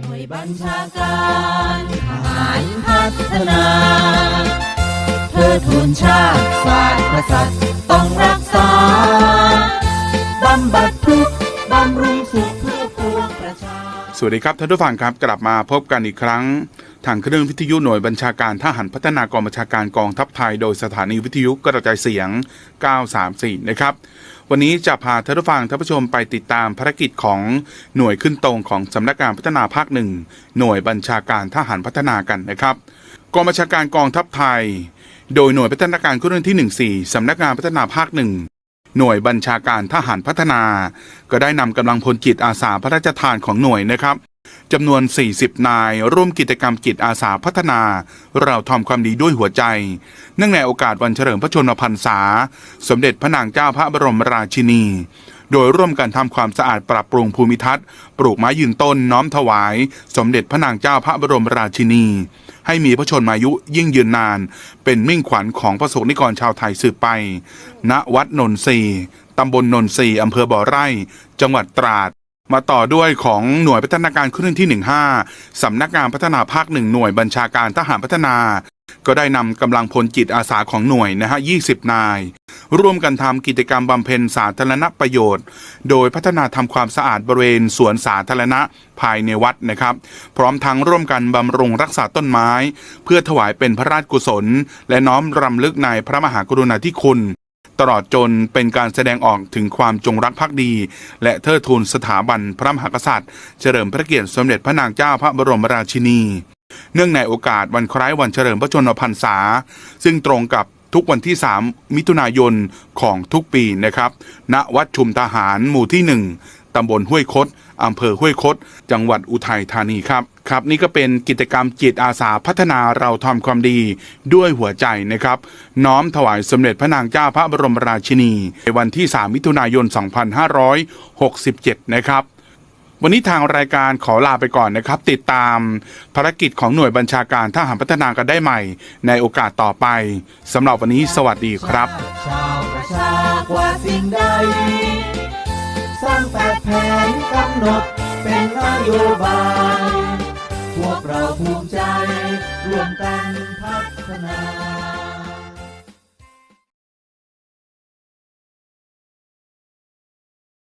หน่วยบัญชาการทหารพัฒนา เธอทูนชาติศาสตร์กษัตริย์ต้องรักษา บำบัดทุกข์บำรุงสุขเพื่อปวงประชา สวัสดีครับท่านผู้ฟังครับกลับมาพบกันอีกครั้ง ทางเครื่องวิทยุหน่วยบัญชาการทหารพัฒนากองบัญชาการกองทัพไทย โดยสถานีวิทยุกระจายเสียง 934 นะครับ วันนี้จะพาท่านผู้ฟังท่านผู้ชมไปติดตามภารกิจของหน่วยขึ้นตรงของสำนักงานพัฒนาภาคหนึ่งหน่วยบัญชาการทหารพัฒนากันนะครับกองบัญชาการกองทัพไทย โดยหน่วยพัฒนาการเครื่องที่ 14 สำนักงานพัฒนาภาคหนึ่งหน่วยบัญชาการทหารพัฒนา ก็ได้นำกำลังพลจิตอาสาพระราชทานของหน่วยนะครับ จำนวน 40 นาย ร่วมกิจกรรมจิตอาสาพัฒนา เราทำความดีด้วยหัวใจ เนื่องในโอกาสวันเฉลิมพระชนมพรรษา สมเด็จพระนางเจ้าพระบรมราชินี โดยร่วมกันทำความสะอาดปรับปรุงภูมิทัศน์ ปลูกไม้ยืนต้นน้อมถวาย สมเด็จพระนางเจ้าพระบรมราชินี ให้มีพระชนมายุยิ่งยืนนาน เป็นมิ่งขวัญของพระสงฆ์นิกรชาวไทยสืบไป ณวัดนนทรีตำบลนนทรีอำเภอบ่อไร่ จังหวัดตราด มาต่อด้วยของหน่วยพัฒนาการขึ้นที่ 15 สำนักงานพัฒนาภาคหนึ่งหน่วยบัญชาการทหารพัฒนา ก็ได้นำกำลังพลจิตอาสาของหน่วยนะฮะ 20 นาย ร่วมกันทำกิจกรรมบำเพ็ญสาธารณประโยชน์ โดยพัฒนาทำความสะอาดบริเวณสวนสาธารณะภายในวัดนะครับ พร้อมทั้งร่วมกันบำรุงรักษาต้นไม้ เพื่อถวายเป็นพระราชกุศล และน้อมรำลึกในพระมหากรุณาธิคุณ ตลอดจนเป็นการแสดงออกถึงความจงรักภักดี และเทิดทูนสถาบันพระมหากษัตริย์ เฉลิมพระเกียรติสมเด็จพระนางเจ้าพระบรมราชินี เนื่องในโอกาสวันคล้ายวันเฉลิมพระชนมพรรษา ซึ่งตรงกับทุกวันที่ 3 มิถุนายนของทุกปีนะครับ ณ วัดชุมทหารหมู่ที่ 1 ตำบลห้วยคดอำเภอห้วยคด จังหวัดอุทัยธานีครับครับนี่ก็เป็นกิจกรรมจิตอาสาพัฒนาเราทำความดีด้วยหัวใจนะครับ น้อมถวายสมเด็จพระนางเจ้าพระบรมราชินี ในวันที่ 3 มิถุนายน 2567 นะครับ วันนี้ทางรายการขอลาไปก่อนนะครับ ติดตามภารกิจของหน่วยบัญชาการทหารพัฒนากันได้ใหม่ ในโอกาสต่อไปสำหรับวันนี้สวัสดีครับชางแปดแผนกำหนดเป็นนโยบาย พวกเราภูมิใจร่วมกันพัฒนา